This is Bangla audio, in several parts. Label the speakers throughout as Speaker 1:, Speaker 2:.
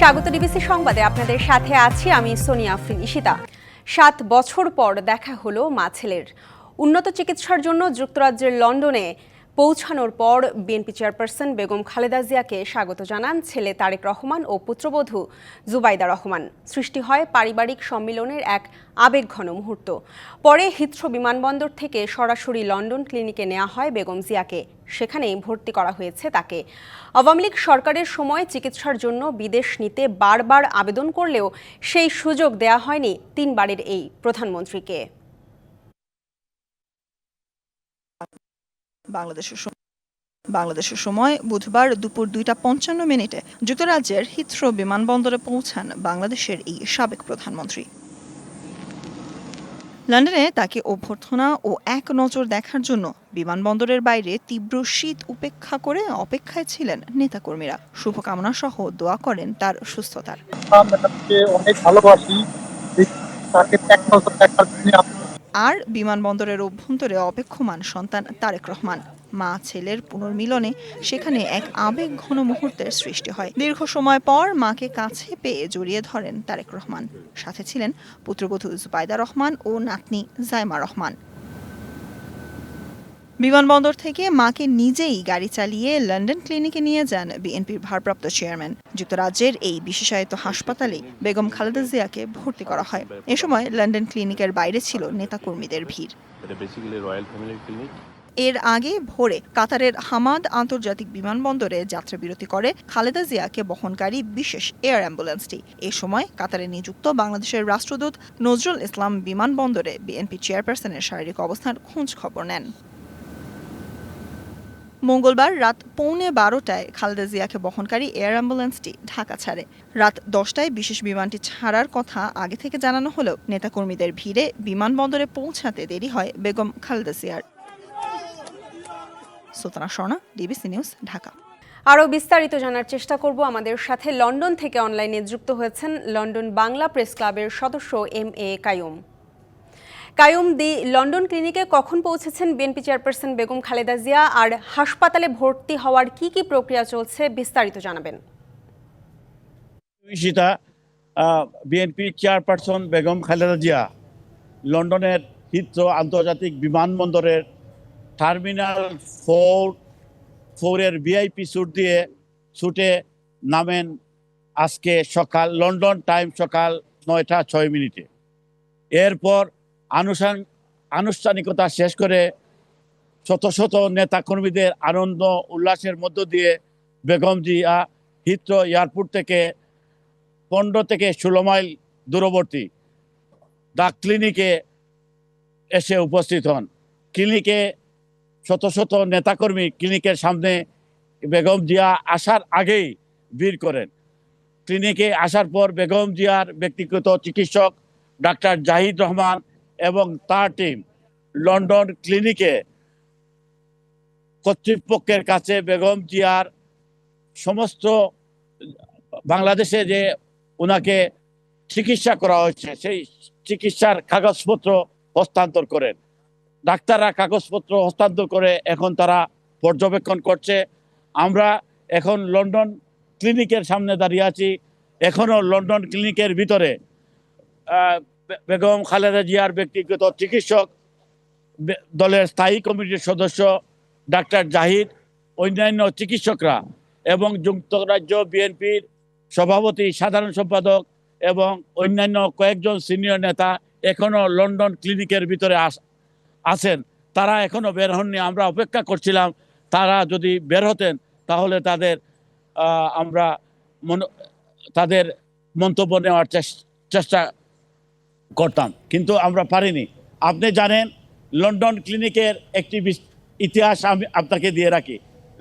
Speaker 1: স্বাগত ডিবিসি সংবাদে আপনাদের সাথে আছি আমি সোনিয়া আফরিন ইশিতা সাত বছর পর দেখা হলো মা ছেলের উন্নত চিকিৎসার জন্য যুক্তরাজ্যের লন্ডনে পৌঁছানোর পর বিএনপি চেয়ারপারসন বেগম খালেদা জিয়াকে স্বাগত জানান ছেলে তারেক রহমান ও পুত্রবধূ জুবাইদা রহমান সৃষ্টি হয় পারিবারিক সম্মিলনের এক আবেগঘন মুহূর্ত পরে হিথ্রো বিমানবন্দর থেকে সরাসরি লন্ডন ক্লিনিকে নেওয়া হয় বেগম জিয়াকে সেখানেই ভর্তি করা হয়েছে তাকে আওয়ামী লীগ সরকারের সময় চিকিৎসার জন্য বিদেশ নিতে বারবার আবেদন করলেও সেই সুযোগ দেয়া হয়নি তিনবারের এই প্রধানমন্ত্রীকে বাংলাদেশের বাংলাদেশের সময় বুধবার দুপুর দুইটা পঞ্চান্ন মিনিটে যুক্তরাজ্যের হিথ্রো বিমানবন্দরে পৌঁছান বাংলাদেশের এই সাবেক প্রধানমন্ত্রী লন্ডনে তাকে অভ্যর্থনা ও এক নজর দেখার জন্য বিমানবন্দরের বাইরে তীব্র শীত উপেক্ষা করে অপেক্ষায় ছিলেন নেতাকর্মীরা শুভকামনা সহ দোয়া করেন তার সুস্থতার অনেক ভালোবাসি তাকে এক নজর দেখার জন্য আর বিমানবন্দরের অভ্যন্তরে অপেক্ষমান সন্তান তারেক রহমান মা ছেলের পুনর্মিলনে সেখানে এক আবেগ ঘন মুহূর্তের সৃষ্টি হয় দীর্ঘ সময় পর মাকে কাছে পেয়ে জড়িয়ে ধরেন তারেক রহমান সাথে ছিলেন পুত্রবধূ জুবাইদা রহমান ও নাতনি জাইমা রহমান বিমানবন্দর থেকে মাকে নিজেই গাড়ি চালিয়ে লন্ডন ক্লিনিকে নিয়ে যান বিএনপির ভারপ্রাপ্ত চেয়ারম্যান যুক্তরাজ্যের এই বিশেষায়িত হাসপাতালে বেগম খালেদা জিয়াকে ভর্তি করা হয় এ সময় লন্ডন ক্লিনিকের বাইরে ছিল নেতাকর্মীদের ভিড় এর আগে ভোরে কাতারের হামাদ আন্তর্জাতিক বিমানবন্দরে যাত্রাবিরতি করে খালেদা জিয়াকে বহনকারী বিশেষ এয়ার অ্যাম্বুলেন্সটি এ সময় কাতারে নিযুক্ত বাংলাদেশের রাষ্ট্রদূত নজরুল ইসলাম বিমানবন্দরে বিএনপি চেয়ারপারসনের শারীরিক অবস্থার খোঁজ খবর নেন মঙ্গলবার রাত পৌনে বারোটায় খালেদা জিয়াকে বহনকারী এয়ার অ্যাম্বুলেন্সটি ঢাকা ছাড়ে রাত দশটায় বিশেষ বিমানটি ছাড়ার কথা আগে থেকে জানানো হলেও নেতাকর্মীদের ভিড়ে বিমানবন্দরে পৌঁছাতে দেরি হয় বেগম খালেদা জিয়ার সুলতানা নিউজ ঢাকা আরও বিস্তারিত জানার চেষ্টা করব আমাদের সাথে লন্ডন থেকে অনলাইনে যুক্ত হয়েছেন লন্ডন বাংলা প্রেস ক্লাবের সদস্য M A Kayum Kayum the London ক্লিনিকে কখন পৌঁছেছেন বিএনপি চেয়ারপারসন বেগম খালেদা জিয়া আর হাসপাতালে ভর্তি হওয়ার কি কি প্রক্রিয়া চলছে বিস্তারিত জানাবেন
Speaker 2: বিএনপি চেয়ারপারসন বেগম খালেদা জিয়া লন্ডনের হিত্র আন্তর্জাতিক বিমানবন্দরের টার্মিনাল ফোর ফোরের ভিআইপি স্যুট দিয়ে স্যুটে নামেন আজকে সকাল লন্ডন টাইম সকাল নয়টা ছয় মিনিটে এরপর আনুষান আনুষ্ঠানিকতা শেষ করে শত শত নেতা কর্মীদের আনন্দ উল্লাসের মধ্য দিয়ে বেগম জিয়া হিত্র এয়ারপোর্ট থেকে পনেরো থেকে ষোলো মাইল দূরবর্তী দা ক্লিনিকে এসে উপস্থিত হন ক্লিনিকে শত শত নেতাকর্মী ক্লিনিকের সামনে বেগম জিয়া আসার আগেই ভিড় করেন ক্লিনিকে আসার পর বেগম জিয়ার ব্যক্তিগত চিকিৎসক ডাক্তার জাহিদ রহমান এবং তার টিম লন্ডন ক্লিনিকে কর্তৃপক্ষের কাছে বেগম জিয়ার সমস্ত বাংলাদেশে যে ওনাকে চিকিৎসা করা হয়েছে সেই চিকিৎসার কাগজপত্র হস্তান্তর করেন ডাক্তাররা কাগজপত্র হস্তান্তর করে এখন তারা পর্যবেক্ষণ করছে আমরা এখন লন্ডন ক্লিনিকের সামনে দাঁড়িয়ে আছি এখনও লন্ডন ক্লিনিকের ভিতরে বেগম খালেদা জিয়ার ব্যক্তিগত চিকিৎসক দলের স্থায়ী কমিটির সদস্য ডাক্তার জাহিদ অন্যান্য চিকিৎসকরা এবং যুক্তরাজ্য বিএনপির সভাপতি সাধারণ সম্পাদক এবং অন্যান্য কয়েকজন সিনিয়র নেতা এখনও লন্ডন ক্লিনিকের ভিতরে আছেন তারা এখনও বের হননি আমরা অপেক্ষা করছিলাম তারা যদি বের হতেন তাহলে তাদের আমরা তাদের মন্তব্য নেওয়ার চেষ্টা করতাম কিন্তু আমরা পারিনি আপনি জানেন লন্ডন ক্লিনিকের একটি ইতিহাস আমি আপনাকে দিয়ে রাখি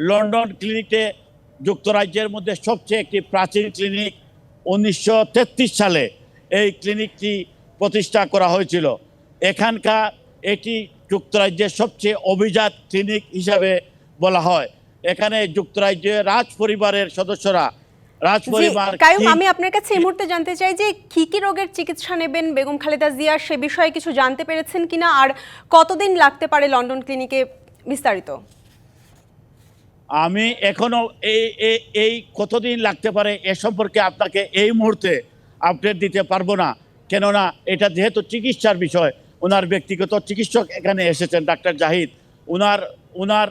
Speaker 2: লন্ডন ক্লিনিকে যুক্তরাজ্যের মধ্যে সবচেয়ে একটি প্রাচীন ক্লিনিক উনিশশো সালে এই ক্লিনিকটি প্রতিষ্ঠা করা হয়েছিল এখানকার এটি যুক্তরাজ্যের সবচেয়ে অভিজাত ক্লিনিক হিসাবে বলা হয় এখানে যুক্তরাজ্যের রাজ পরিবারের সদস্যরা
Speaker 1: কায়ুম আমি আপনার কাছে এই মুহূর্তে জানতে চাই যে কি কি রোগের চিকিৎসা নেবেন বেগম খালেদা জিয়ার সে বিষয়ে কিছু জানতে পেরেছেন কিনা আর কতদিন লাগতে পারে লন্ডন ক্লিনিকে বিস্তারিত
Speaker 2: আমি এখনো এই এই কতদিন লাগতে পারে এ সম্পর্কে আপনাকে এই মুহূর্তে আপডেট দিতে পারবো না কেননা এটা যেহেতু চিকিৎসার বিষয় ওনার ব্যক্তিগত চিকিৎসক এখানে এসেছেন ডাক্তার জাহিদ ওনার ওনার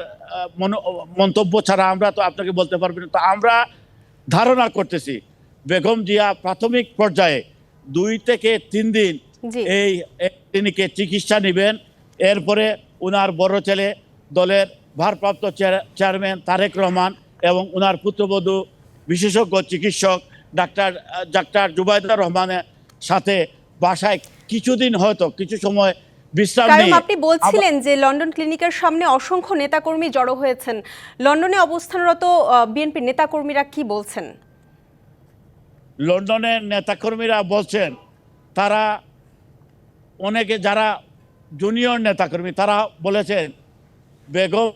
Speaker 2: মন্তব্য ছাড়া আমরা তো আপনাকে বলতে পারবেন তো আমরা ধারণা করতেছি বেগম জিয়া প্রাথমিক পর্যায়ে দুই থেকে তিন দিন এই ক্লিনিকে চিকিৎসা নেবেন এরপরে উনার বড় ছেলে দলের ভারপ্রাপ্ত চেয়ারম্যান তারেক রহমান এবং উনার পুত্রবধূ বিশেষজ্ঞ চিকিৎসক ডাক্তার ডাক্তার জুবাইদা রহমানের সাথে বাসায় কিছুদিন হয়তো কিছু সময় কারণ
Speaker 1: আপনি বলছিলেন যে লন্ডন ক্লিনিকের সামনে অসংখ্য নেতাকর্মী জড়ো হয়েছেন লন্ডনে অবস্থানরত নেতাকর্মীরা কি বলছেন
Speaker 2: লন্ডনের নেতাকর্মীরা বলছেন তারা অনেকে যারা জুনিয়র নেতাকর্মী তারা বলেছেন বেগম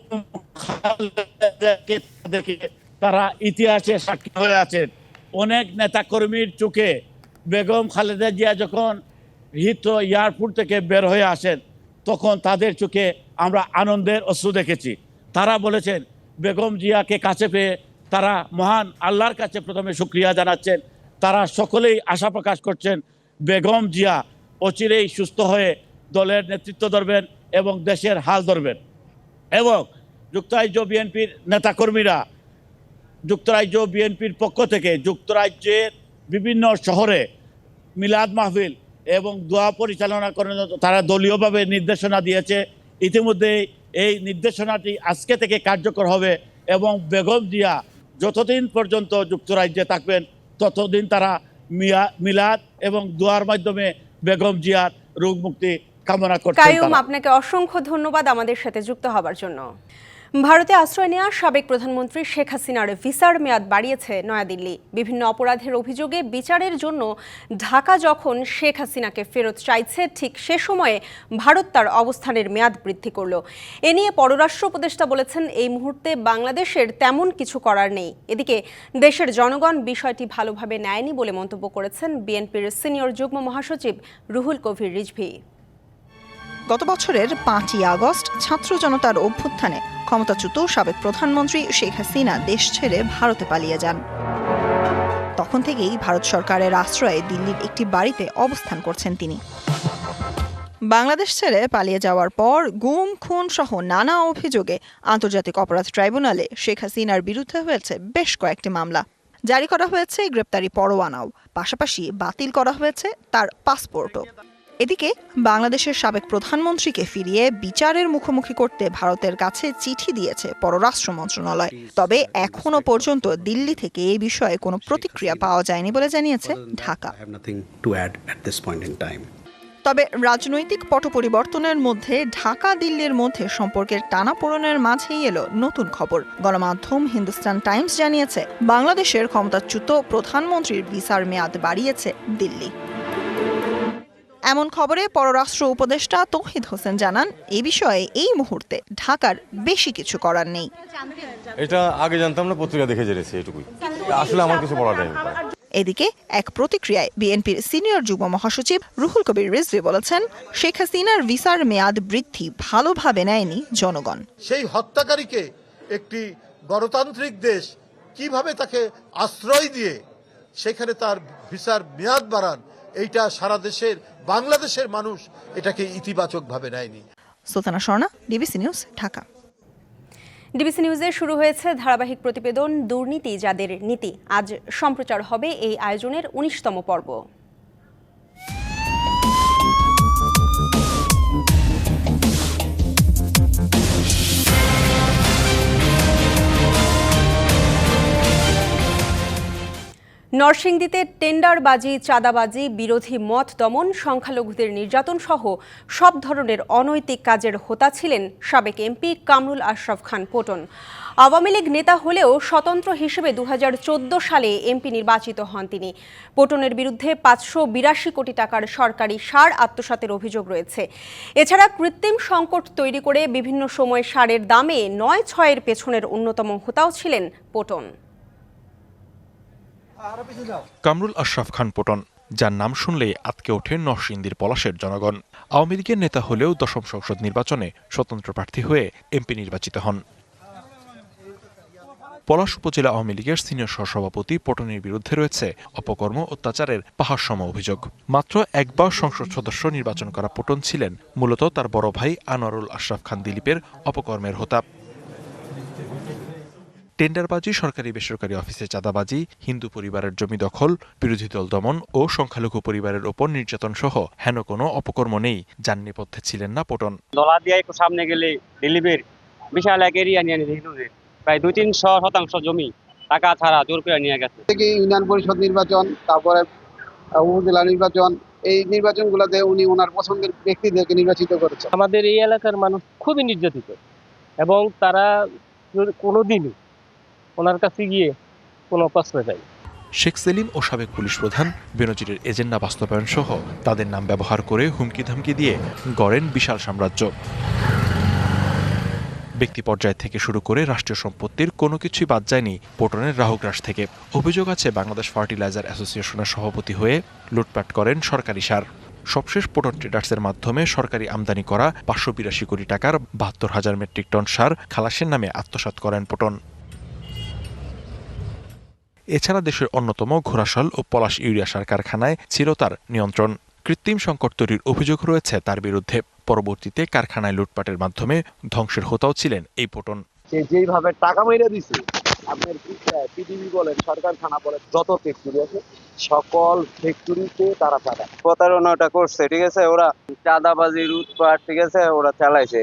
Speaker 2: তাদেরকে তারা ইতিহাসে সাক্ষী হয়ে আছেন অনেক নেতাকর্মীর চোখে বেগম খালেদা জিয়া যখন হিথ্রো এয়ারপোর্ট থেকে বের হয়ে আসেন তখন তাদের চোখে আমরা আনন্দের অশ্রু দেখেছি তারা বলেছেন বেগম জিয়াকে কাছে পেয়ে তারা মহান আল্লাহর কাছে প্রথমে সুক্রিয়া জানাচ্ছেন তারা সকলেই আশা প্রকাশ করছেন বেগম জিয়া অচিরেই সুস্থ হয়ে দলের নেতৃত্ব ধরবেন এবং দেশের হাল ধরবেন এবং যুক্তরাজ্য বিএনপির নেতাকর্মীরা যুক্তরাজ্য বিএনপির পক্ষ থেকে যুক্তরাজ্যের বিভিন্ন শহরে মিলাদ মাহফিল এবং দোয়া পরিচালনা করেন তারা দলীয়ভাবে নির্দেশনা দিয়েছে ইতিমধ্যে এই নির্দেশনাটি আজকে থেকে কার্যকর হবে এবং বেগম জিয়া যতদিন পর্যন্ত যুক্তরাজ্যে থাকবেন ততদিন তারা মিয়া মিলাদ এবং দোয়ার মাধ্যমে বেগম জিয়ার রোগ মুক্তি কামনা করছেন
Speaker 1: কায়ুম আপনাকে অসংখ্য ধন্যবাদ আমাদের সাথে যুক্ত হবার জন্য ভারতে আশ্রয় নেওয়া সাবেক প্রধানমন্ত্রী শেখ হাসিনার ভিসার মেয়াদ বাড়িয়েছে নয়াদিল্লি বিভিন্ন অপরাধের অভিযোগে বিচারের জন্য ঢাকা যখন শেখ হাসিনাকে ফেরত চাইছে ঠিক সে সময়ে ভারত তার অবস্থানের মেয়াদ বৃদ্ধি করল এ নিয়ে পররাষ্ট্র উপদেষ্টা বলেছেন এই মুহূর্তে বাংলাদেশের তেমন কিছু করার নেই এদিকে দেশের জনগণ বিষয়টি ভালোভাবে নেয়নি বলে মন্তব্য করেছেন বিএনপির সিনিয়র যুগ্ম মহাসচিব রুহুল কবির রিজভি গত বছরের পাঁচই আগস্ট ছাত্র জনতার অভ্যুত্থানে ক্ষমতাচ্যুত সাবেক প্রধানমন্ত্রী শেখ হাসিনা দেশ ছেড়ে ভারতে পালিয়ে যান তখন থেকেই ভারত সরকারের আশ্রয়ে দিল্লির একটি বাড়িতে অবস্থান করছেন তিনি বাংলাদেশ ছেড়ে পালিয়ে যাওয়ার পর গুম খুন সহ নানা অভিযোগে আন্তর্জাতিক অপরাধ ট্রাইব্যুনালে শেখ হাসিনার বিরুদ্ধে হয়েছে বেশ কয়েকটি মামলা জারি করা হয়েছে গ্রেপ্তারি পরোয়ানাও পাশাপাশি বাতিল করা হয়েছে তার পাসপোর্টও এদিকে বাংলাদেশের সাবেক প্রধানমন্ত্রীকে ফিরিয়ে বিচারের মুখোমুখি করতে ভারতের কাছে চিঠি দিয়েছে পররাষ্ট্র মন্ত্রণালয় তবে এখনও পর্যন্ত দিল্লি থেকে এ বিষয়ে কোনো প্রতিক্রিয়া পাওয়া যায়নি বলে জানিয়েছে ঢাকা তবে রাজনৈতিক পট পরিবর্তনের মধ্যে ঢাকা দিল্লির মধ্যে সম্পর্কের টানাপোড়নের মাঝেই এলো নতুন খবর গণমাধ্যম হিন্দুস্তান টাইমস জানিয়েছে বাংলাদেশের ক্ষমতাচ্যুত প্রধানমন্ত্রীর ভিসার মেয়াদ বাড়িয়েছে দিল্লি এমন খবরে পররাষ্ট্র উপদেষ্টা তৌহিদ হোসেন জানান এ বিষয়ে এই মুহূর্তে ঢাকার বেশি কিছু করার নেই এটা আগে জানতাম না পত্রিকা দেখে জেনেছি এটুকুই আসলে আমার কিছু বলার নেই এদিকে এক প্রতিক্রিয়ায় বিএনপির সিনিয়র যুব মহাসচিব রুহুল কবির রিজভি বলেছেন শেখ হাসিনার ভিসার মেয়াদ বৃদ্ধি ভালোভাবে নেয়নি জনগণ
Speaker 2: সেই হত্যাকারীকে একটি গণতান্ত্রিক দেশ কিভাবে তাকে আশ্রয় দিয়ে সেখানে তার ভিসার মেয়াদ বাড়ান এইটা সারা দেশের বাংলাদেশের মানুষ এটাকে ইতিবাচকভাবে নেয়নি
Speaker 1: Sultana Swarna DBC news Dhaka DBC নিউজে শুরু হয়েছে ধারাবাহিক প্রতিবেদন দুর্নীতি যাদের নীতি আজ সম্প্রচার হবে এই আয়োজনের উনিশতম পর্ব নরসিংদীতে টেন্ডারবাজি চাঁদাবাজি বিরোধী মত দমন সংখ্যালঘুদের নির্যাতন সহ সব ধরনের অনৈতিক কাজের হোতা ছিলেন সাবেক এমপি কামরুল আশরাফ খান পটন আওয়ামী লীগ নেতা হলেও স্বতন্ত্র হিসেবে দু সালে এমপি নির্বাচিত হন তিনি পটনের বিরুদ্ধে পাঁচশো বিরাশি কোটি টাকার সরকারি সার আত্মসাতের অভিযোগ রয়েছে এছাড়া কৃত্রিম সংকট তৈরি করে বিভিন্ন সময় সারের দামে নয় ছয়ের পেছনের অন্যতম হোতাও ছিলেন পটন
Speaker 3: কামরুল আশরাফ খান পটন যার নাম শুনলেই আতকে ওঠে নরসিংদীর পলাশের জনগণ আওয়ামী লীগের নেতা হলেও দশম সংসদ নির্বাচনে স্বতন্ত্র প্রার্থী হয়ে এমপি নির্বাচিত হন পলাশ উপজেলা আওয়ামী লীগের সিনিয়র সহসভাপতি পটনের বিরুদ্ধে রয়েছে অপকর্ম অত্যাচারের পাহাড়সম অভিযোগ মাত্র একবার সংসদ সদস্য নির্বাচন করা পটন ছিলেন মূলত তার বড় ভাই আনোয়ারুল আশরাফ খান দিলীপের অপকর্মের হোতা টেন্ডারবাজি সরকারি বেসরকারি অফিসে চাঁদাবাজি হিন্দু পরিবারের জমি দখল বিরোধী দল দমন ও সংখ্যালঘু পরিবারের ওপর নির্যাতন সহ হেন কোনো অপকর্ম নেই যার নেপথ্যে ছিলেন না পটন
Speaker 4: দলা দিয়ে একটু সামনে গেলে দিলীপের বিশাল এক এরিয়া নিয়ে হিন্দুদের প্রায় দুই তিনশো শতাংশ জমি টাকা ছাড়া জোর করে নিয়ে গেছে
Speaker 5: ইউনিয়ন পরিষদ নির্বাচন তারপরে উপজেলা নির্বাচন এই নির্বাচনগুলোতে উনি ওনার পছন্দের ব্যক্তিদেরকে নির্বাচিত করেছেন
Speaker 6: আমাদের এই এলাকার মানুষ খুবই নির্যাতিত এবং তারা কোনোদিনই ওনার কাছে গিয়ে কোনো প্রশ্ন যাই
Speaker 3: শেখ সেলিম ও সাবেক পুলিশ প্রধান বেনজিরের এজেন্ডা বাস্তবায়ন সহ তাদের নাম ব্যবহার করে হুমকি ধামকি দিয়ে গড়েন বিশাল সাম্রাজ্য ব্যক্তি পর্যায় থেকে শুরু করে রাষ্ট্রীয় সম্পত্তির কোনো কিছুই বাদ যায়নি পোটনের রাহুগ্রাস থেকে অভিযোগ আছে বাংলাদেশ ফার্টিলাইজার অ্যাসোসিয়েশনের সভাপতি হয়ে লুটপাট করেন সরকারি সার সবশেষ পোটন ট্রেডার্সের মাধ্যমে সরকারি আমদানি করা পাঁচশো বিরাশি কোটি টাকার বাহাত্তর হাজার মেট্রিক টন সার খালাসের নামে আত্মসাত করেন পোটন এছাড়া দেশের অন্যতম ঘোড়াশাল ও পলাশ ইউরিয়া সার কারখানায় ছিল তার নিয়ন্ত্রণ কৃত্রিম সংকট তৈরির অভিযোগ রয়েছে তার বিরুদ্ধে পরবর্তীতে কারখানায় লুটপাটের মাধ্যমে ধ্বংসের হোতাও ছিলেন এই পটন
Speaker 7: যেইভাবে টাকা মেরে দিছে আপনার পিডিবি বলেন সরকার থানা বলেন যত ফ্যাক্টরি আছে সকল ফ্যাক্টরিতে তারা চাঁদা প্রতারণাটা করছে ঠিক আছে ওরা চাঁদাবাজি লুটপাট ঠিক আছে ওরা চালাইছে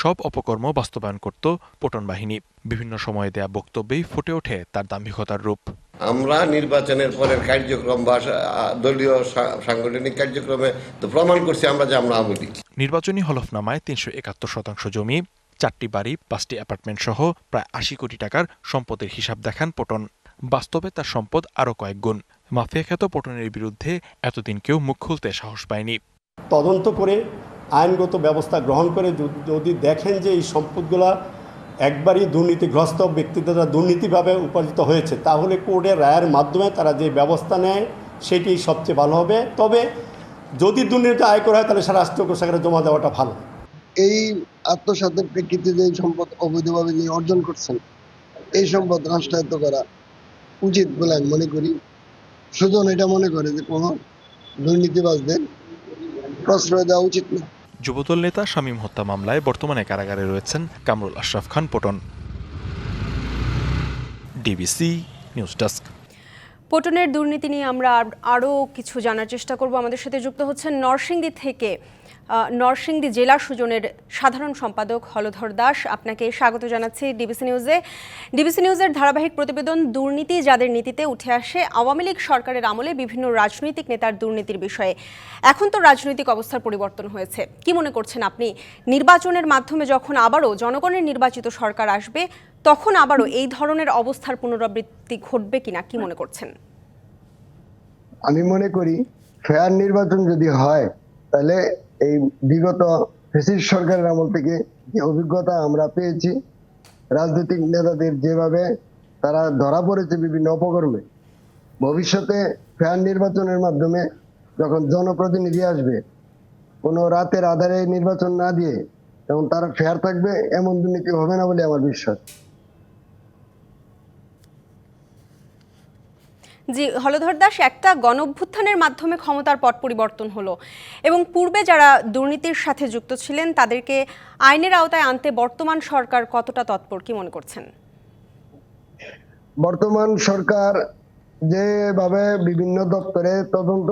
Speaker 3: সব অপকর্ম বাস্তবায়ন করত পটন বাহিনী বিভিন্ন সময়ে দেয়া বক্তব্যেই ফুটে ওঠে তার দাম্ভিকতার রূপ
Speaker 8: আমরা নির্বাচনের পরের কার্যক্রম বা দলীয় সাংগঠনিক কার্যক্রমে তো প্রমাণ করছি আমরা যে আমরা আওয়ামী লীগ
Speaker 3: নির্বাচনী হলফনামায় তিনশো একাত্তর শতাংশ জমি চারটি বাড়ি পাঁচটি অ্যাপার্টমেন্ট সহ প্রায় আশি কোটি টাকার সম্পদের হিসাব দেখান পটন বাস্তবে তার সম্পদ আরও কয়েক গুণ মাফিয়া খ্যাত পটনের বিরুদ্ধে এতদিন কেউ মুখ খুলতে সাহস পায়নি
Speaker 9: তদন্ত করে আইনগত ব্যবস্থা গ্রহণ করে যদি দেখেন যে এই সম্পদগুলা একবারই দুর্নীতিগ্রস্ত ব্যক্তিদের দুর্নীতিভাবে উপার্জিত হয়েছে তাহলে কোর্টের রায়ের মাধ্যমে তারা যে ব্যবস্থা নেয় সেটি সবচেয়ে ভালো হবে তবে যদি দুর্নীতি আয় করা হয় তাহলে সে রাষ্ট্রীয় কোষাগারে জমা দেওয়াটা ভালো
Speaker 10: এই আত্মসাতের প্রেক্ষিতে যে সম্পদ অবৈধভাবে যে অর্জন করছেন এই সম্পদ রাষ্ট্রায়ত্ত করা উচিত বলে আমি মনে করি সুজন এটা মনে করে যে কোনো দুর্নীতিবাজদের প্রশ্রয় দেওয়া উচিত না
Speaker 3: যুবদল নেতা শামীম হত্যা মামলায় বর্তমানে কারাগারে রয়েছেন Kamrul Ashraf Khan Poton DBC news desk
Speaker 1: পটনের দুর্নীতি নিয়ে আমরা আরও কিছু জানার চেষ্টা করব আমাদের সাথে যুক্ত হচ্ছেন নরসিংদী থেকে নরসিংদী জেলা সুজনের সাধারণ সম্পাদক হলধর দাস আপনাকে স্বাগত জানাচ্ছি ডিবিসি নিউজে ডিবিসি নিউজের ধারাবাহিক প্রতিবেদন দুর্নীতি যাদের নীতিতে উঠে আসে আওয়ামী লীগ সরকারের আমলে বিভিন্ন রাজনৈতিক নেতার দুর্নীতির বিষয়ে এখন তো রাজনৈতিক অবস্থার পরিবর্তন হয়েছে কি মনে করছেন আপনি নির্বাচনের মাধ্যমে যখন আবারও জনগণের নির্বাচিত সরকার আসবে তখন আবারও এই ধরনের অবস্থার পুনরাবৃত্তি ঘটবে কিনা কি মনে করছেন
Speaker 11: আমি মনে করি ফেয়ার নির্বাচন যদি হয় তাহলে এই বিগত ফেসির সরকারের আমল থেকে যে অভিজ্ঞতা আমরা পেয়েছি রাজনৈতিক নেতাদের যেভাবে তারা ধরা পড়েছে বিভিন্ন অপকর্মে ভবিষ্যতে ফেয়ার নির্বাচনের মাধ্যমে যখন জনপ্রতিনিধি আসবে কোনো রাতের আধারে নির্বাচন না দিয়ে তখন তারা ফেয়ার থাকবে এমন দুর্নীতি হবে না বলে আমার বিশ্বাস
Speaker 1: জি হলধর দাস একটা গণ অভ্যুত্থানের মাধ্যমে ক্ষমতার পট পরিবর্তন হলো এবং পূর্বে যারা দুর্নীতির সাথে যুক্ত ছিলেন তাদেরকে আইনের আওতায় আনতে বর্তমান সরকার কতটা তৎপর কি মনে করছেন
Speaker 11: বর্তমান সরকার যেভাবে বিভিন্ন দপ্তরে তদন্ত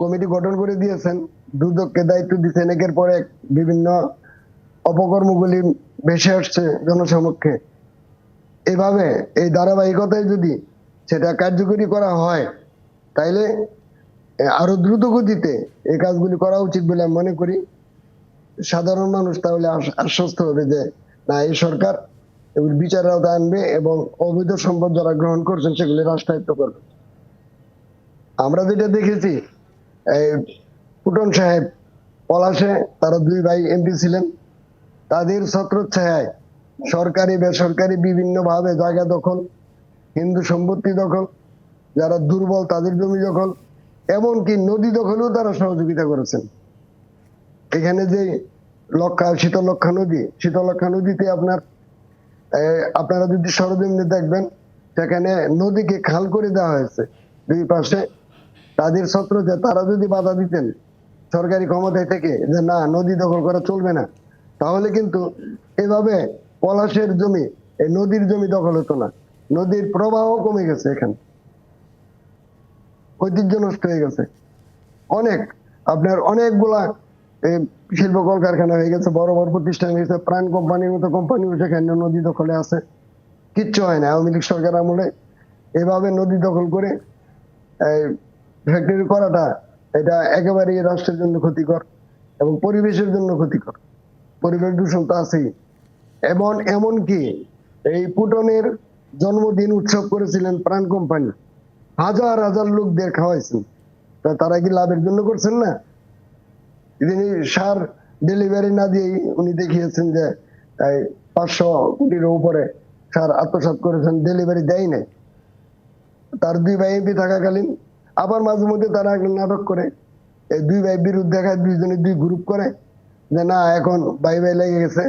Speaker 11: কমিটি গঠন করে দিয়েছেন দুদককে দায়িত্ব দিচ্ছেন একের পর এক বিভিন্ন অপকর্মগুলি ভেসে আসছে জনসমক্ষে এভাবে এই ধারাবাহিকতায় যদি সেটা কার্যকরী করা হয় তাইলে আরো দ্রুত গতিতে এই কাজগুলি করা উচিত বলে আমি মনে করি সাধারণ মানুষ তাহলে আশ্বস্ত হবে যে না এই সরকার এগুলি বিচারের আওতায় আনবে এবং অবৈধ সম্পদ যারা গ্রহণ করছেন সেগুলি রাষ্ট্রায়ত্ত করবে আমরা যেটা দেখেছি এই পুটন সাহেব পলাশে তারা দুই ভাই এমপি ছিলেন তাদের ছত্রচ্ছায় সরকারি বেসরকারি বিভিন্নভাবে জায়গা দখল হিন্দু সম্পত্তি দখল যারা দুর্বল তাদের জমি দখল এমনকি নদী দখলেও তারা সহযোগিতা করেছেন এখানে যে লক্ষা শীতলক্ষা নদী শীতলক্ষা নদীতে আপনার আপনারা যদি সরজমিনে দেখবেন সেখানে নদীকে খাল করে দেওয়া হয়েছে দুই পাশে তাদের ছত্র যে তারা যদি বাধা দিতেন সরকারি ক্ষমতায় থেকে যে না নদী দখল করা চলবে না তাহলে কিন্তু এভাবে পলাশের জমি এই নদীর জমি দখল হতো না নদীর প্রবাহ কমে গেছে এখানে ঐতিহ্য নষ্ট হয়ে গেছে অনেক আপনার অনেকগুলা শিল্প কলকারখানা হয়ে গেছে বড় বড় প্রতিষ্ঠান হয়েছে প্রাণ কোম্পানির মতো কোম্পানিও সেখানে নদী দখলে আছে কিচ্ছু হয় না আওয়ামী লীগ সরকার আমলে এভাবে নদী দখল করে ফ্যাক্টরি করাটা এটা একেবারেই রাষ্ট্রের জন্য ক্ষতিকর এবং পরিবেশের জন্য ক্ষতিকর পরিবেশ দূষণ তো আছেই এবং এমনকি এই পুটনের জন্মদিন উৎসব করেছিলেন প্রাণ কোম্পানি হাজার হাজার লোক লোকদের খাওয়াইছেন তারা কি লাভের জন্য করছেন না তিনি সার ডেলিভারি না দিয়ে উনি দেখিয়েছেন যে পাঁচশো কোটির উপরে সার আত্মসাত করেছেন ডেলিভারি দেয় নাই তার দুই ভাই এমপি থাকাকালীন আবার মাঝে মধ্যে তারা নাটক করে এই দুই ভাই বিরুদ্ধে দেখায় দুইজনে দুই গ্রুপ করে যে না এখন ভাই ভাই লেগে গেছে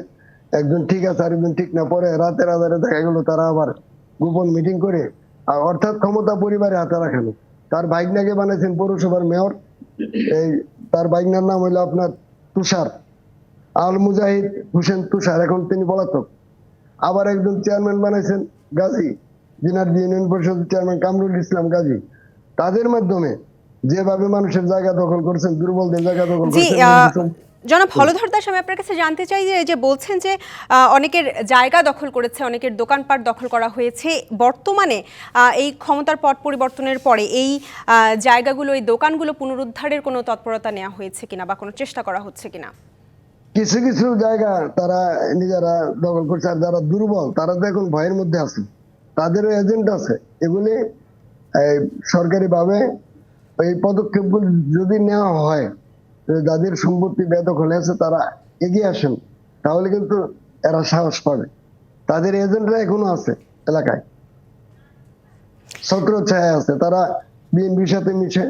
Speaker 11: একজন ঠিক আছে আরেকজন ঠিক না পরে রাতের আধারে দেখা গেল তারা আবার গোপন মিটিং করে অর্থাৎ ক্ষমতা পরিবারে হাতে রাখেন তার ভাইগনাকে বানাইছেন পৌরসভার মেয়র এই তার ভাইগনার নাম হইল আপনার তুষার আল মুজাহিদ হুসেন তুষার এখন তিনি পলাতক আবার একজন চেয়ারম্যান বানাইছেন গাজী জিনার ইউনিয়ন পরিষদ চেয়ারম্যান কামরুল ইসলাম গাজী তাদের মাধ্যমে যেভাবে মানুষের জায়গা দখল করছেন দুর্বলদের জায়গা দখল করছেন জনাব হলধর দাস আমি আপনার কাছে জানতে চাই যে যে বলছেন যে অনেকের জায়গা দখল করেছে অনেকের দোকানপাট দখল করা হয়েছে বর্তমানে এই ক্ষমতার পট পরিবর্তনের পরে এই জায়গাগুলো এই দোকানগুলো পুনরুদ্ধারের কোনো তৎপরতা নেওয়া হয়েছে কিনা বা কোনো চেষ্টা করা হচ্ছে কিনা কিছু কিছু জায়গা তারা নিজেরা দখল করছে আর যারা দুর্বল তারা তো এখন ভয়ের মধ্যে আছে তাদেরও এজেন্ট আছে এগুলি সরকারিভাবে এই পদক্ষেপগুলি যদি নেওয়া হয় যাদের সম্পত্তি বেদখল আছে তারা এগিয়ে আসেন তাহলে কিন্তু এরা সাহস পাবে তাদের এজেন্টরা এখনো আছে এলাকায় ছত্র ছায় আছে তারা বিএনপির সাথে মিশে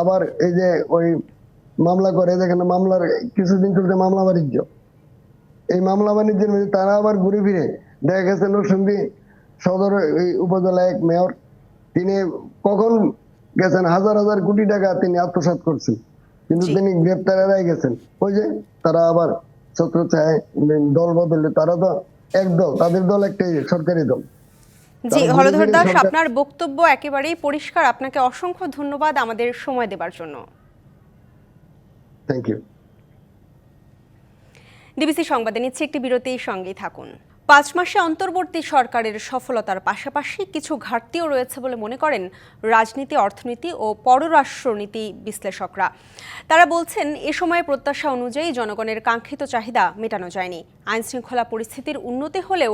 Speaker 11: আবার এই যে ওই মামলা করে যেখানে মামলার কিছুদিন চলছে মামলা বাণিজ্য এই মামলা বাণিজ্যের মধ্যে তারা আবার ঘুরে ফিরে দেখা গেছে নরসিংদী সদর উপজেলা এক মেয়র তিনি কখন গেছেন হাজার হাজার কোটি টাকা তিনি আত্মসাত করছেন কিন্তু তিনি গ্রেপ্তার এড়াই গেছেন ওই যে তারা আবার ছত্র চায় দল বদলে তারা তো এক দল তাদের দল একটাই সরকারি দল জি হরধর দাস আপনার বক্তব্য একেবারেই পরিষ্কার আপনাকে অসংখ্য ধন্যবাদ আমাদের সময় দেবার জন্য থ্যাংক ইউ ডিবিসি সংবাদে নিচ্ছে একটি বিরতির সঙ্গেই থাকুন পাঁচ মাসে অন্তর্বর্তী সরকারের সফলতার পাশাপাশি কিছু ঘাটতিও রয়েছে বলে মনে করেন রাজনীতি অর্থনীতি ও পররাষ্ট্রনীতি বিশ্লেষকরা তারা বলছেন এ সময়ে প্রত্যাশা অনুযায়ী জনগণের কাঙ্ক্ষিত চাহিদা মেটানো যায়নি আইনশৃঙ্খলা পরিস্থিতির উন্নতি হলেও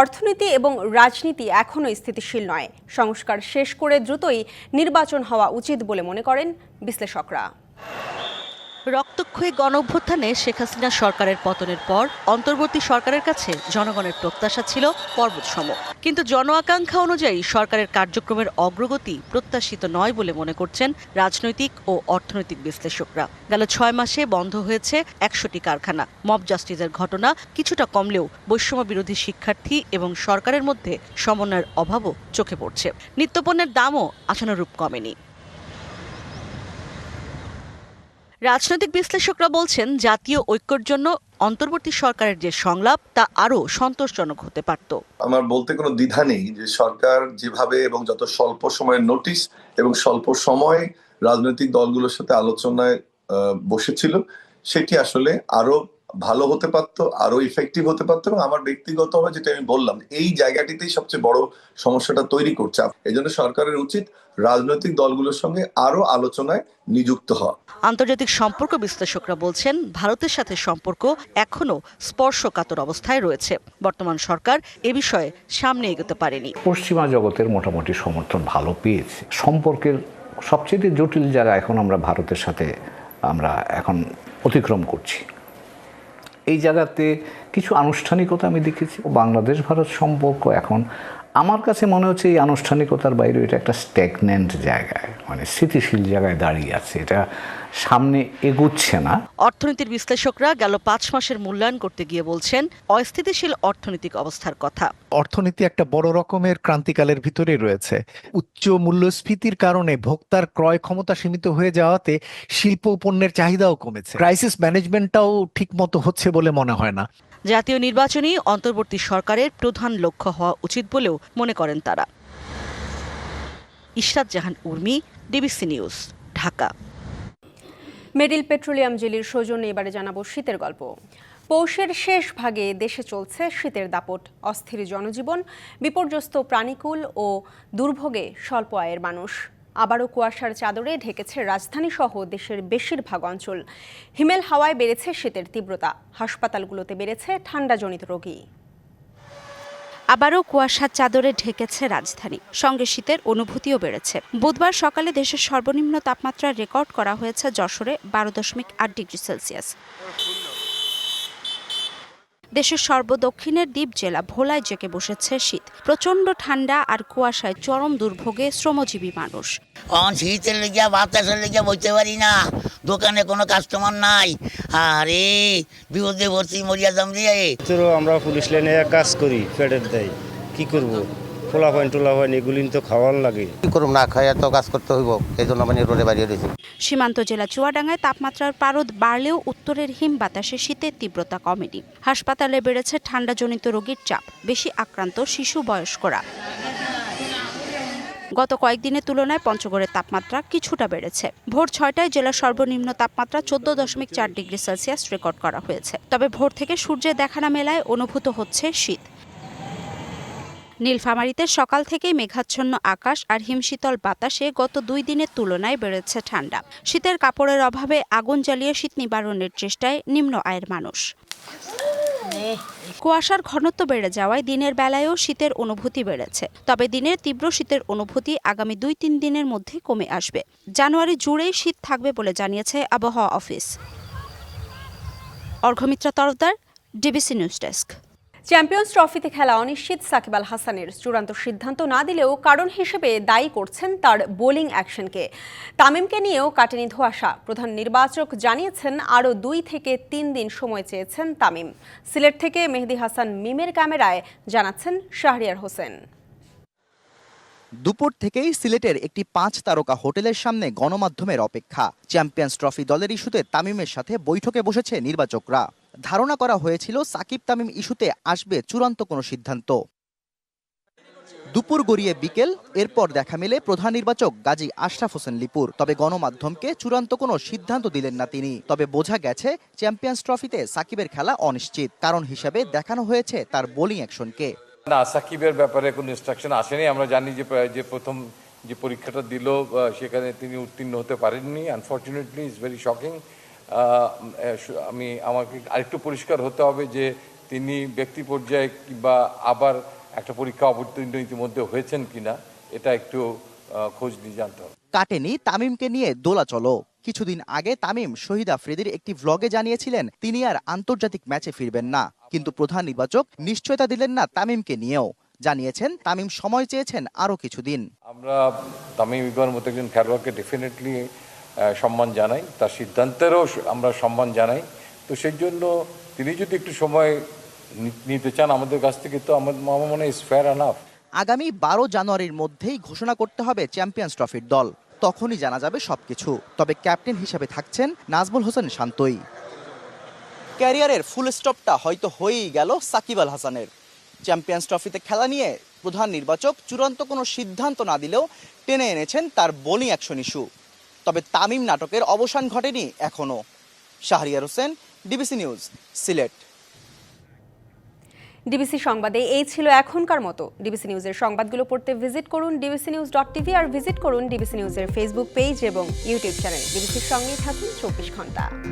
Speaker 11: অর্থনীতি এবং রাজনীতি এখনও স্থিতিশীল নয় সংস্কার শেষ করে দ্রুতই নির্বাচন হওয়া উচিত বলে মনে করেন বিশ্লেষকরা রক্তক্ষয়ী গণঅভ্যুত্থানে শেখ হাসিনা সরকারের পতনের পর অন্তর্বর্তী সরকারের কাছে জনগণের প্রত্যাশা ছিল পর্বতসম কিন্তু জন আকাঙ্ক্ষা অনুযায়ী সরকারের কার্যক্রমের অগ্রগতি প্রত্যাশিত নয় বলে মনে করছেন রাজনৈতিক ও অর্থনৈতিক বিশ্লেষকরা গেল ছয় মাসে বন্ধ হয়েছে একশোটি কারখানা মব জাস্টিসের ঘটনা কিছুটা কমলেও বৈষম্য বিরোধী শিক্ষার্থী এবং সরকারের মধ্যে সমন্বয়ের অভাবও চোখে পড়ছে নিত্যপণ্যের দামও আশানুরূপ কমেনি রাজনৈতিক বিশ্লেষকরা বলছেন জাতীয় ঐক্যর জন্য অন্তর্বর্তী সরকারের যে সংলাপ তা আরও সন্তোষজনক হতে পারত আমার বলতে কোনো দ্বিধা নেই যে সরকার যেভাবে এবং যত স্বল্প সময়ের নোটিশ এবং স্বল্প সময়ে রাজনৈতিক দলগুলোর সাথে আলোচনায় বসেছিল সেটি আসলে আরো ভালো হতে পারত আরো ইফেক্টিভ হতে পারত এবং আমার ব্যক্তিগতভাবে যেটা আমি বললাম এই জায়গাটিতেই সবচেয়ে বড় সমস্যাটা তৈরি করছে এই জন্য সরকারের উচিত রাজনৈতিক দলগুলোর সঙ্গে আরো আলোচনায় নিযুক্ত হওয়া আন্তর্জাতিক সম্পর্ক বিশ্লেষকরা বলছেন ভারতের সাথে সম্পর্ক এখনো স্পর্শকাতর অবস্থায় রয়েছে বর্তমান সরকার এ বিষয়ে সামনে এগোতে পারেনি পশ্চিমা জগতের মোটামুটি সমর্থন ভালো পেয়েছে সম্পর্কের সবচেয়ে জটিল যারা এখন আমরা ভারতের সাথে আমরা এখন অতিক্রম করছি এই জায়গাতে কিছু আনুষ্ঠানিকতা আমি দেখেছি বাংলাদেশ ভারত সম্পর্ক এখন আমার কাছে মনে হচ্ছে এই আনুষ্ঠানিকতার বাইরে এটা একটা স্ট্যাগনেন্ট জায়গায় মানে স্থিতিশীল জায়গায় দাঁড়িয়ে আছে এটা সামনে এগুচ্ছে না অর্থনীতির বিশ্লেষকরা গেল পাঁচ মাসের মূল্যায়ন করতে গিয়ে বলছেন অস্থিতিশীল অর্থনৈতিক অবস্থার কথা অর্থনীতি একটা বড় রকমের ক্রান্তিকালের ভিতরে রয়েছে উচ্চ মূল্যস্ফীতির কারণে ভোক্তার ক্রয় ক্ষমতা সীমিত হয়ে যাওয়াতে শিল্প পণ্যের চাহিদাও কমেছে ক্রাইসিস ম্যানেজমেন্টটাও ঠিক মতো হচ্ছে বলে মনে হয় না জাতীয় নির্বাচনই অন্তর্বর্তী সরকারের প্রধান লক্ষ্য হওয়া উচিত বলেও মনে করেন তারা Ishrat Jahan Urmi DBC news Dhaka Meril petroleum জেলির সৌজন্যে এবারে জানাবো শীতের গল্প পৌষের শেষ ভাগে দেশে চলছে শীতের দাপট অস্থির জনজীবন বিপর্যস্ত প্রাণীকুল ও দুর্ভোগে স্বল্প আয়ের মানুষ আবারও কুয়াশার চাদরে ঢেকেছে রাজধানী সহ দেশের বেশিরভাগ অঞ্চল হিমেল হাওয়ায় বেড়েছে শীতের তীব্রতা হাসপাতালগুলোতে বেড়েছে ঠান্ডাজনিত রোগী আবারও কুয়াশার চাদরে ঢেকেছে রাজধানী সঙ্গে শীতের অনুভূতিও বেড়েছে বুধবার সকালে দেশের সর্বনিম্ন তাপমাত্রা রেকর্ড করা হয়েছে যশোরে বারো দশমিক আট ডিগ্রি সেলসিয়াস দেশের সর্বদক্ষিণের দ্বীপ জেলা ভোলায় জেকে বসেছে শীত প্রচণ্ড ঠান্ডা আর কুয়াশায় চরম দুর্ভোগে শ্রমজীবী মানুষ অন শীতের লেগে বাতাসের লেগে বইতে পারি না দোকানে কোনো কাস্টমার নাই আরে বিপদে ভর্তি মরিয়া দাম দিয়ে আমরা পুলিশ লাইনে কাজ করি পেটের দেয় কি করবো খোলা হয় টোলা হয় এগুলি তো খাওয়ার লাগে কি করুম না খাই এত কাজ করতে হইব এই জন্য মানে রোডে বাড়িয়ে রয়েছে সীমান্ত জেলা চুয়াডাঙ্গায় তাপমাত্রার পারদ বাড়লেও উত্তরের হিম বাতাসে শীতের তীব্রতা কমেনি হাসপাতালে বেড়েছে ঠান্ডাজনিত রোগীর চাপ বেশি আক্রান্ত শিশু বয়স্করা গত কয়েকদিনের তুলনায় পঞ্চগড়ের তাপমাত্রা কিছুটা বেড়েছে ভোর ছয়টায় জেলার সর্বনিম্ন তাপমাত্রা চোদ্দ দশমিক চার ডিগ্রি সেলসিয়াস রেকর্ড করা হয়েছে তবে ভোর থেকে সূর্যের দেখানা মেলায় অনুভূত হচ্ছে শীত নীলফামারীতে সকাল থেকেই মেঘাচ্ছন্ন আকাশ আর হিমশীতল বাতাসে গত দুই দিনের তুলনায় বেড়েছে ঠান্ডা শীতের কাপড়ের অভাবে আগুন জ্বালিয়ে শীত নিবারণের চেষ্টায় নিম্ন আয়ের মানুষ কুয়াশার ঘনত্ব বেড়ে যাওয়ায় দিনের বেলায়ও শীতের অনুভূতি বেড়েছে তবে দিনের তীব্র শীতের অনুভূতি আগামী দুই তিন দিনের মধ্যে কমে আসবে জানুয়ারি জুড়েই শীত থাকবে বলে জানিয়েছে আবহাওয়া office Arghamitra Tarafdar DBC news desk champions ট্রফিতে খেলা অনিশ্চিত সাকিব আল হাসানের চূড়ান্ত সিদ্ধান্ত না দিলেও কারণ হিসেবে দায়ী করছেন তার বোলিং অ্যাকশনকে তামিমকে নিয়েও কাটেনি ধোয়াশা প্রধান নির্বাচক জানিয়েছেন আরও দুই থেকে তিন দিন সময় চেয়েছেন তামিম সিলেট থেকে মেহেদি হাসান মিমের ক্যামেরায় জানাচ্ছেন শাহরিয়ার হোসেন দুপুর থেকেই সিলেটের একটি পাঁচ তারকা হোটেলের সামনে গণমাধ্যমের অপেক্ষা চ্যাম্পিয়ন্স ট্রফি দলের ইস্যুতে তামিমের সাথে বৈঠকে বসেছে নির্বাচকরা ধারণা করা হয়েছিল সাকিব তামিম ইস্যুতে আসবে চূড়ান্ত কোনো সিদ্ধান্ত দুপুর গড়িয়ে বিকেল এরপর দেখা মেলে প্রধান নির্বাচক গাজী আশরাফ হোসেন লিপুর তবে গণমাধ্যমকে চূড়ান্ত কোনো সিদ্ধান্ত দিলেন না তিনি তবে বোঝা গেছে চ্যাম্পিয়ন্স ট্রফিতে সাকিবের খেলা অনিশ্চিত কারণ হিসাবে দেখানো হয়েছে তার বোলিং অ্যাকশনকে না সাকিবের ব্যাপারে কোনো ইনস্ট্রাকশন আসেনি আমরা জানি যে যে প্রথম যে পরীক্ষাটা দিল সেখানে তিনি উত্তীর্ণ হতে পারেননি আনফর্চুনেটলি ইজ ভেরি শকিং আমি আমাকে আরেকটু পরিষ্কার হতে হবে যে তিনি ব্যক্তি পর্যায়ে কিংবা আবার একটা পরীক্ষা অবতীর্ণ ইতিমধ্যে হয়েছেন কিনা এটা একটু খোঁজ নিয়ে জানতে হবে কাটেনি তামিমকে নিয়ে দোলা চলো কিছুদিন আগে তামিম শহীদ আফ্রিদির একটি ভ্লগে জানিয়েছিলেন তিনি আর আন্তর্জাতিক ম্যাচে ফিরবেন না কিন্তু প্রধান নির্বাচক নিশ্চয়তা দিলেন না তামিমকে নিয়েও জানিয়েছেন তামিম সময় চেয়েছেন আরও কিছুদিন আমরা তামিম ইকবাল মতো একজন খেলোয়াড়কে ডেফিনেটলি সম্মান জানাই তার সিদ্ধান্তেরও আমরা সম্মান জানাই তো সেই জন্য তিনি যদি একটু সময় নিতে চান আমাদের কাছ থেকে তো আমার মনে হয় ফেয়ার আনাফ আগামী বারো জানুয়ারির মধ্যেই ঘোষণা করতে হবে চ্যাম্পিয়ন্স ট্রফির দল তখনই জানা যাবে সব কিছু তবে ক্যাপ্টেন হিসাবে থাকছেন নাজমুল হোসেন শান্তই ক্যারিয়ারের ফুল স্টপটা হয়তো হয়েই গেল সাকিব আল হাসানের চ্যাম্পিয়ন্স ট্রফিতে খেলা নিয়ে প্রধান নির্বাচক চূড়ান্ত কোনো সিদ্ধান্ত না দিলেও টেনে এনেছেন তার বোলিং অ্যাকশন ইস্যু তবে তামিম নাটকের অবসান ঘটেনি এখনও Shahriar Hossain DBC news Sylhet DBC সংবাদে এই ছিল এখনকার মতো ডিবিসি নিউজের সংবাদগুলো পড়তে ভিজিট করুন ডিবিসি নিউজ ডট টিভি আর ভিজিট করুন ডিবিসি নিউজের ফেসবুক পেজ এবং ইউটিউব চ্যানেল ডিবিসির সঙ্গেই থাকুন চব্বিশ ঘন্টা